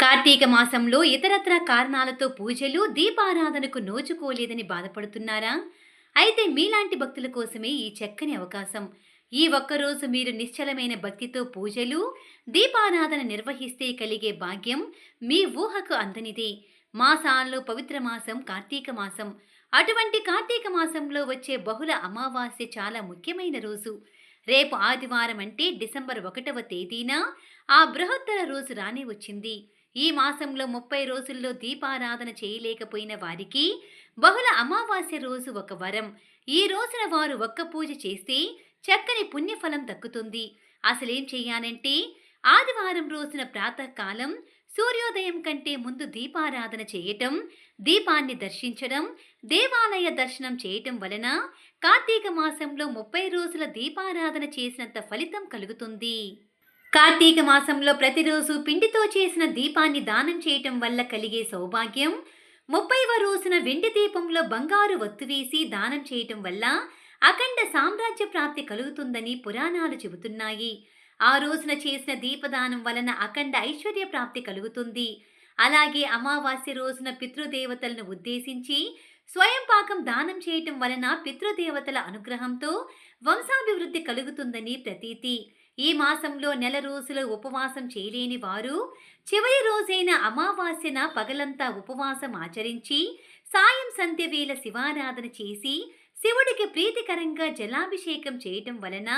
కార్తీక మాసంలో ఇతరత్ర కారణాలతో పూజలు దీపారాధనకు నోచుకోలేదని బాధపడుతున్నారా? అయితే మీలాంటి భక్తుల కోసమే ఈ చక్కని అవకాశం. ఈ ఒక్కరోజు మీరు నిశ్చలమైన భక్తితో పూజలు దీపారాధన నిర్వహిస్తే కలిగే భాగ్యం మీ ఊహకు అందనిదే. మాసాల్లో పవిత్ర మాసం కార్తీక మాసం. అటువంటి కార్తీక మాసంలో వచ్చే బహుళ అమావాస్య చాలా ముఖ్యమైన రోజు. రేపు ఆదివారం అంటే డిసెంబర్ ఒకటవ తేదీన ఆ బృహత్తర రోజు రానే వచ్చింది. ఈ మాసంలో ముప్పై రోజుల్లో దీపారాధన చేయలేకపోయిన వారికి బహుళ అమావాస్య రోజు ఒక వరం. ఈ రోజున వారు ఒక్క పూజ చేస్తే చక్కని పుణ్యఫలం దక్కుతుంది. అసలేం చేయాలంటే ఆదివారం రోజున ప్రాతకాలం సూర్యోదయం కంటే ముందు దీపారాధన చేయటం దీపాన్ని దర్శించడం దేవాలయ దర్శనం చేయటం వలన కార్తీక మాసంలో ముప్పై రోజుల దీపారాధన చేసినంత ఫలితం కలుగుతుంది. కార్తీక మాసంలో ప్రతిరోజు పిండితో చేసిన దీపాన్ని దానం చేయటం వల్ల కలిగే సౌభాగ్యం. ముప్పైవ రోజున వెండి దీపంలో బంగారు వత్తు వేసి దానం చేయటం వల్ల అఖండ సామ్రాజ్య ప్రాప్తి కలుగుతుందని పురాణాలు చెబుతున్నాయి. ఆ రోజున చేసిన దీపదానం వలన అఖండ ఐశ్వర్య ప్రాప్తి కలుగుతుంది. అలాగే అమావాస్య రోజున పితృదేవతలను ఉద్దేశించి స్వయం పాకం దానం చేయటం వలన పితృదేవతల అనుగ్రహంతో వంశాభివృద్ధి కలుగుతుందని ప్రతీతి. ఈ మాసంలో నెల రోజులు ఉపవాసం చేయలేని వారు చివరి రోజైన అమావాస్యన పగలంతా ఉపవాసం ఆచరించి సాయం సంధ్య వేళ శివారాధన చేసి శివుడికి ప్రీతికరంగా జలాభిషేకం చేయటం వలన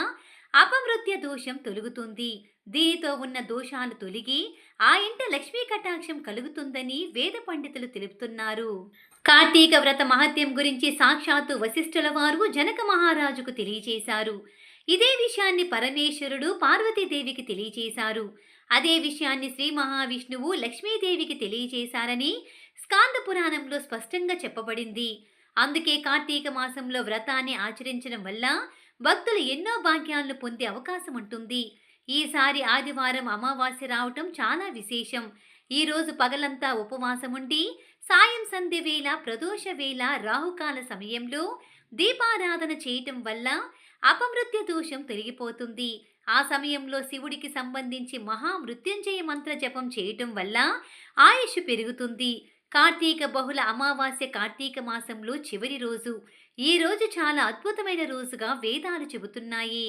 అపమృత్య దోషం తొలుగుతుంది. దీనితో ఉన్న దోషాలు తొలగి ఆ ఇంట లక్ష్మీ కటాక్షం కలుగుతుందని వేద పండితులు తెలుపుతున్నారు. కార్తీక వ్రత మహత్యం గురించి సాక్షాత్తు వశిష్ఠుల వారు జనక మహారాజుకు తెలియజేశారు. ఇదే విషయాన్ని పరమేశ్వరుడు పార్వతీదేవికి తెలియజేశారు. అదే విషయాన్ని శ్రీ మహావిష్ణువు లక్ష్మీదేవికి తెలియజేశారని స్కాంద పురాణంలో స్పష్టంగా చెప్పబడింది. అందుకే కార్తీక మాసంలో వ్రతాన్ని ఆచరించడం వల్ల భక్తులు ఎన్నో భాగ్యాలను పొందే అవకాశం ఉంటుంది. ఈసారి ఆదివారం అమావాస్య రావటం చాలా విశేషం. ఈ రోజు పగలంతా ఉపవాసం ఉండి సాయం సంధ్య వేళ ప్రదోష వేళ రాహుకాల సమయంలో దీపారాధన చేయటం వల్ల అపమృత్య దోషం తొలగిపోతుంది. ఆ సమయంలో శివుడికి సంబంధించి మహామృత్యుంజయ మంత్ర జపం చేయటం వల్ల ఆయుష్ పెరుగుతుంది. కార్తీక బహుళ అమావాస్య కార్తీక మాసంలో చివరి రోజు. ఈ రోజు చాలా అద్భుతమైన రోజుగా వేదాలు చెబుతున్నాయి.